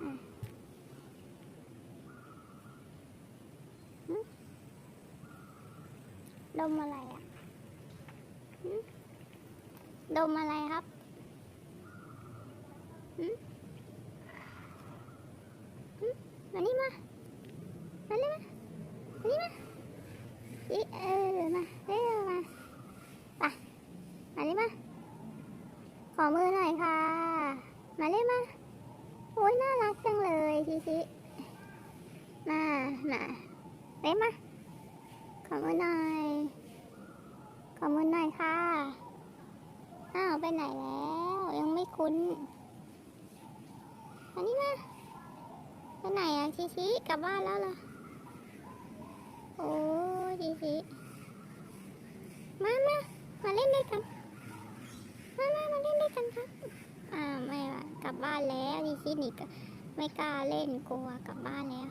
ดมอะไรอะดมอะไรครับมานี่มามานี่มามานี่มาอีเออมาเร็วมาปะมานี่มาขอมือหน่อยค่ะ มาเร็วมา อ้ยน่ารักจังเลยชิชิมามาเร็วมาขอมือหน่อยขอมือหน่อยค่ะ อ้าวไปไหนแล้ว ยังไม่คุ้นมานี่มาไปไหนอะชิชิกลับบ้านแล้วเหรอโอ้ชิชิมามามาเล่นด้วยกัน มา มา มาเล่นด้วยกันครับ อ่าไม่ละ กลับบ้านแล้วชิชิหนีก็ไม่กล้าเล่นกลัวกลับบ้านแล้ว